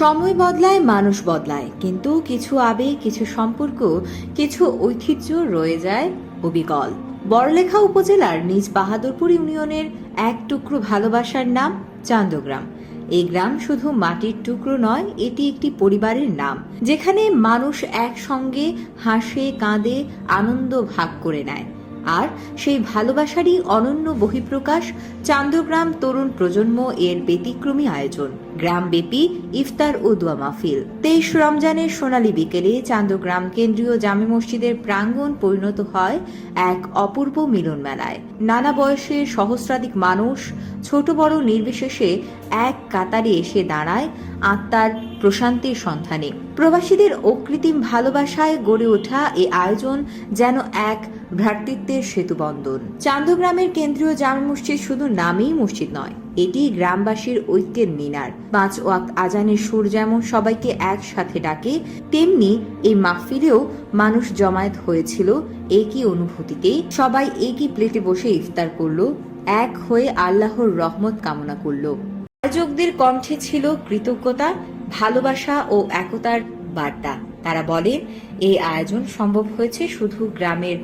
সময় বদলায়, মানুষ বদলায়। কিন্তু কিছু আবেগ, কিছু সম্পর্ক, কিছু ঐতিহ্য রয়ে যায় অবিকল। বড়লেখা উপজেলার নিজ বাহাদুরপুর ইউনিয়নের এক টুকরো ভালোবাসার নাম চান্দগ্রাম। এই গ্রাম শুধু মাটির টুকরো নয়, এটি একটি পরিবারের নাম, যেখানে মানুষ একসঙ্গে হাসে, কাঁদে, আনন্দ ভাগ করে নেয়। আর সেই ভালোবাসারই অনন্য বহিঃপ্রকাশ চান্দগ্রাম তরুণ প্রজন্ম এর ব্যতিক্রমী আয়োজন। গ্রামব্যাপী ইফতার ও দোয়া মাহফিল। তেইশ রমজানের সোনালী বিকেলে চান্দগ্রাম কেন্দ্রীয় জামে মসজিদের প্রাঙ্গণ পরিণত হয় এক অপূর্ব মিলন মেলায় নানা বয়সের সহস্রাধিক মানুষ ছোট বড় নির্বিশেষে এক কাতারে এসে দাঁড়ায় আত্মার প্রশান্তির সন্ধানে। প্রবাসীদের অকৃত্রিম ভালোবাসায় গড়ে ওঠা এই আয়োজন যেন এক ভ্রাতৃত্বের সেতুবন্ধন। চান্দগ্রামের কেন্দ্রীয় জামে মসজিদ শুধু নামেই মসজিদ নয়, এটি গ্রামবাসীর ঐক্যের মিনার। পাঁচ ওয়াক্ত আজানের সুর যেমন সবাইকে একসাথে ডাকে, তেমনি এই মাহফিলেও মানুষ জমায়েত হয়েছিল একই অনুভূতিতে সবাই একই প্লেটে বসে ইফতার করল। এক হয়ে আল্লাহর রহমত কামনা করল। আয়োজকদের কণ্ঠে ছিল কৃতজ্ঞতা, ভালোবাসা ও একতার বার্তা। তারা বলে এই আয়োজন সম্ভব হয়েছে শুধু গ্রামের